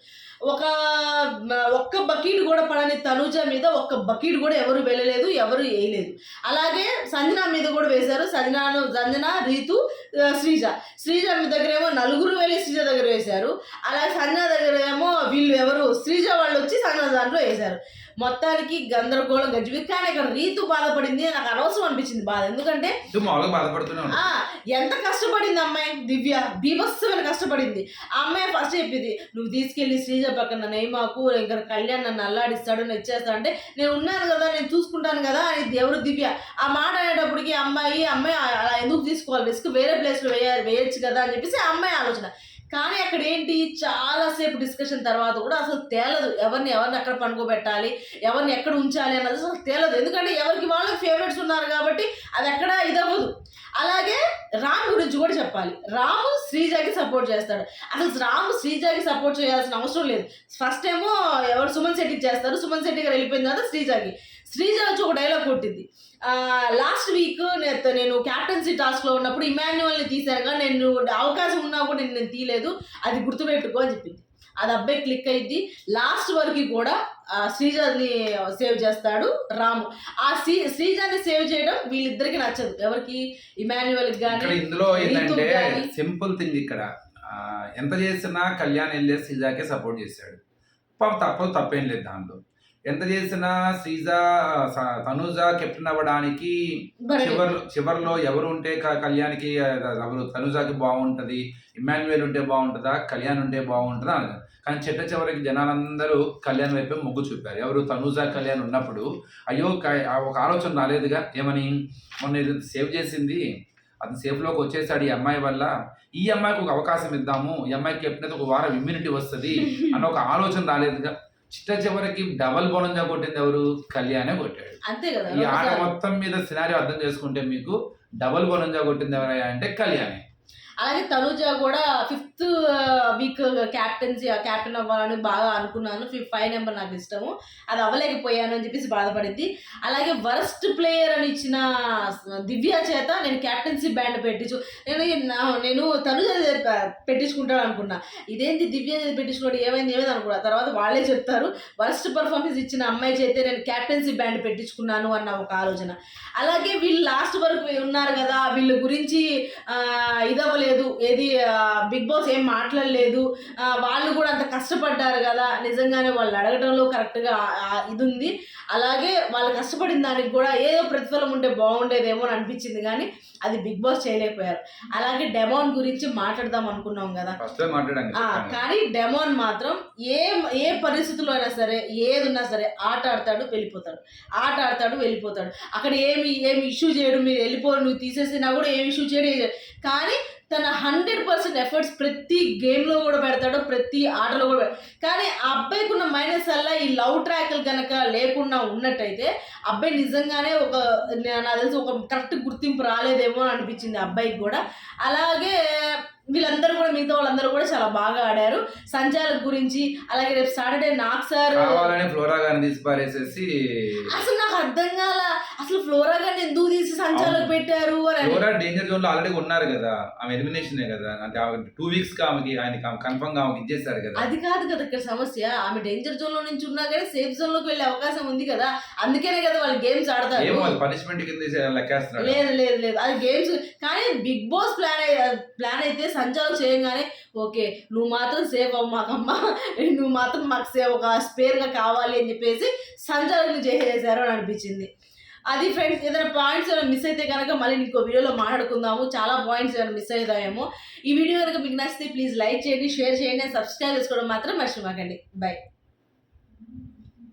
ఒక ఒక్క బకెట్ కూడా పడని తనుజ మీద ఒక్క బకెట్ కూడా ఎవరు వెళ్ళలేదు ఎవరు వేయలేదు. అలాగే సంజన మీద కూడా వేశారు. సంజనాను సంజన రీతు శ్రీజ. శ్రీజ మీ దగ్గర ఏమో నలుగురు వెళ్ళి శ్రీజ దగ్గర వేశారు. అలాగే సంజన దగ్గర ఏమో వీళ్ళు ఎవరు శ్రీజ వాళ్ళు వచ్చి సంజన దాంట్లో వేశారు. మొత్తానికి గందరగోళం గజ్జి కానీ ఇక్కడ రీతు బాధపడింది నాకు అనవసరం అనిపించింది బాధ. ఎందుకంటే ఎంత కష్టపడింది అమ్మాయి దివ్య? బీభత్సమైన కష్టపడింది. ఆ అమ్మాయి ఫస్ట్ చెప్పింది నువ్వు తీసుకెళ్ళి శ్రీజ పక్కన నేమాకు ఇంకా కళ్యాణ్ నన్ను అల్లాడిస్తాడు నేను అంటే నేను ఉన్నాను కదా నేను చూసుకుంటాను కదా అని ఎవరు దివ్య ఆ మాట అనేటప్పటికి అమ్మాయి అమ్మాయి అలా ఎందుకు తీసుకోవాలి? రిస్క్ వేరే ప్లేస్లో వేయ వేయచ్చు కదా అని చెప్పేసి అమ్మాయి ఆలోచన. కానీ అక్కడ ఏంటి చాలాసేపు డిస్కషన్ తర్వాత కూడా అసలు తేలదు. ఎవరిని ఎవరిని ఎక్కడ పనుకోబెట్టాలి ఎవరిని ఎక్కడ ఉంచాలి అన్నది అసలు తేలదు. ఎందుకంటే ఎవరికి వాళ్ళకి ఫేవరెట్స్ ఉన్నారు కాబట్టి అది ఎక్కడ ఇదవ్వదు అలాగే రామ్ గురించి కూడా చెప్పాలి. రాము శ్రీజాకి సపోర్ట్ చేస్తాడు. అసలు రాము శ్రీజాకి సపోర్ట్ చేయాల్సిన అవసరం లేదు. ఫస్ట్ ఏమో ఎవరు సుమన్ శెట్టికి చేస్తారు. సుమన్ శెట్టి గారు వెళ్ళిపోయిన తర్వాత శ్రీజాకి. శ్రీజ వచ్చి ఒక డైలాగ్ కొట్టింది. లాస్ట్ వీక్ నేను క్యాప్టెన్సీ టాస్క్లో ఉన్నప్పుడు ఇమాన్యువల్ని తీశాను కానీ నేను అవకాశం ఉన్నా కూడా నేను తీయలేదు. అది గుర్తుపెట్టుకో అని చెప్పింది. అది అబ్బాయి క్లిక్ అయింది లాస్ట్ వరకు కూడా ఆ, శ్రీజాని సేవ్ చేస్తాడు రాము. ఆ శ్రీ శ్రీజాని సేవ్ చేయడం వీళ్ళిద్దరికి నచ్చదు. ఎవరికి? కానీ ఇందులో ఏంటంటే. సింపుల్ థింగ్ ఇక్కడ. ఎంత చేసినా కళ్యాణ్ వెళ్ళే శ్రీజాకే సపోర్ట్ చేశాడు. పాపం తప్పదు తప్పేం లేదు దాంట్లో. ఎంత చేసినా శ్రీజ తనూజ కెప్టెన్ అవ్వడానికి చివరిలో చివరిలో ఎవరు ఉంటే కళ్యాణ్కి ఎవరు తనుజాకి బాగుంటది ఇమాన్యుయల్ ఉంటే బాగుంటుందా కళ్యాణ్ ఉంటే బాగుంటుందా అని కానీ చిట్ట చివరికి జనాలందరూ కళ్యాణ్ వైపే మొగ్గు చూపారు. ఎవరు తనుజా కళ్యాణ్ ఉన్నప్పుడు అయ్యో ఒక ఆలోచన రాలేదుగా. ఏమని? మొన్న ఇది సేవ్ చేసింది అది సేఫ్లోకి వచ్చేసాడు ఈ అమ్మాయి వల్ల. ఈ అమ్మాయికి ఒక అవకాశం ఇద్దాము ఈ అమ్మాయికి ఎప్పుడైతే ఒక వారం ఇమ్యూనిటీ వస్తుంది అన్న ఒక ఆలోచన రాలేదుగా. చిట్ట చివరికి డబల్ బోనంగా కొట్టింది ఎవరు? కళ్యాణే కొట్టాడు. అంతే కదా ఈ ఆట. మొత్తం మీద సినారీ అర్థం చేసుకుంటే మీకు డబుల్ బోనంజా కొట్టింది ఎవరయ్యా అంటే కళ్యాణి. అలాగే తనుజ కూడా ఫిఫ్త్ వీక్ క్యాప్టెన్సీ క్యాప్టెన్ అవ్వాలని బాగా అనుకున్నాను. ఫిఫ్ ఫైవ్ నెంబర్ నాకు ఇష్టము. అది అవ్వలేకపోయాను అని చెప్పేసి బాధపడింది. అలాగే వరస్ట్ ప్లేయర్ అని ఇచ్చిన uh, దివ్య చేత నేను క్యాప్టెన్సీ బ్యాండ్ పెట్టించు నేను నేను తనుజ పెట్టించుకుంటాను అనుకున్నా. ఇదేంటి దివ్య పెట్టించుకోవడం ఏమైంది ఏమైంది అనుకున్నా. తర్వాత వాళ్ళే చెప్తారు వరస్ట్ పర్ఫార్మెన్స్ ఇచ్చిన అమ్మాయి చేతే నేను క్యాప్టెన్సీ బ్యాండ్ పెట్టించుకున్నాను అన్న ఒక ఆలోచన. అలాగే వీళ్ళు లాస్ట్ వరకు ఉన్నారు కదా వీళ్ళ గురించి ఇదవ్వలేదు ఏది బిగ్ బాస్ ఏం మాట్లాడలేదు వాళ్ళు కూడా అంత కష్టపడ్డారు కదా నిజంగానే వాళ్ళు అడగడంలో కరెక్ట్గా ఇది ఉంది అలాగే వాళ్ళు కష్టపడిన దానికి కూడా ఏదో ప్రతిఫలం ఉంటే బాగుండేదేమో అని అనిపించింది కానీ అది బిగ్ బాస్ చేయలేకపోయారు. అలాగే డెమోన్ గురించి మాట్లాడదాం అనుకున్నాం కదా. కానీ డెమోన్ మాత్రం ఏ ఏ పరిస్థితుల్లో అయినా సరే ఏది ఉన్నా సరే ఆట ఆడతాడు వెళ్ళిపోతాడు. ఆట ఆడతాడు వెళ్ళిపోతాడు. అక్కడ ఏమి ఏమి ఇష్యూ చేయడు మీరు వెళ్ళిపోరు నువ్వు తీసేసినా కూడా ఏమి ఇష్యూ చేయడు కానీ తన హండ్రెడ్ పర్సెంట్ ఎఫర్ట్స్ ప్రతి గేమ్లో కూడా పెడతాడు ప్రతి ఆటలో కూడా పెడతాడు. కానీ ఆ అబ్బాయికి ఉన్న మైనస్ వల్ల ఈ లవ్ ట్రాక్లు కనుక లేకుండా ఉన్నట్టయితే అబ్బాయి నిజంగానే ఒక నాకు తెలిసి ఒక కరెక్ట్ గుర్తింపు రాలేదేమో అని అనిపించింది అబ్బాయికి కూడా. అలాగే వీళ్ళందరూ కూడా మిగతా వాళ్ళందరూ కూడా చాలా బాగా ఆడారు. సంచాలక్ గురించి అలాగే రేపు సాటర్డే నాగ్ సార్ కావాలని ఫ్లోరా గారిని తీసి పారేసేసి అసలు నాకు అర్థం కాల అసలు ఫ్లోరా గారిని ఎందుకు తీసి సంచాలక్ పెట్టారు అని. ఫ్లోరా డేంజర్ జోన్లో ఆల్రెడీ ఉన్నారు కదా ఆమె ఎలిమినేషన్ కదా అంటే టూ వీక్స్కి ఆమెకి ఆయన కన్ఫర్మ్గా ఆమెకి ఇచ్చేసారు కదా. అది కాదు కదా ఇక్కడ సమస్య. ఆమె డేంజర్ జోన్లో నుంచి ఉన్నా కానీ సేఫ్ జోన్లోకి వెళ్ళే అవకాశం ఉంది కదా. అందుకనే కదా వాళ్ళు గేమ్స్ ఆడతారు. ఏమో పనిష్మెంట్ కింద లేదు లేదు లేదు. అది గేమ్స్ కానీ బిగ్ బాస్ ప్లాన్ ప్లాన్ అయితే సంచారం చేయగానే ఓకే నువ్వు మాత్రం సేఫ్ అవ్వ మాకమ్మా. నువ్వు మాత్రం మాకు సేవ్ ఒక స్పేర్గా కావాలి అని చెప్పేసి సంచారం చేసేసారు అని అనిపించింది. అది ఫ్రెండ్స్ ఏదైనా పాయింట్స్ ఏమైనా మిస్ అయితే కనుక మళ్ళీ ఇంకో వీడియోలో మాట్లాడుకుందాము. చాలా పాయింట్స్ ఏమైనా మిస్ అవుతాయేమో. ఈ వీడియో కనుక మీకు నచ్చితే ప్లీజ్ లైక్ చేయండి షేర్ చేయండి సబ్స్క్రైబ్ చేసుకోవడం మాత్రం మర్చిపోకండి. బై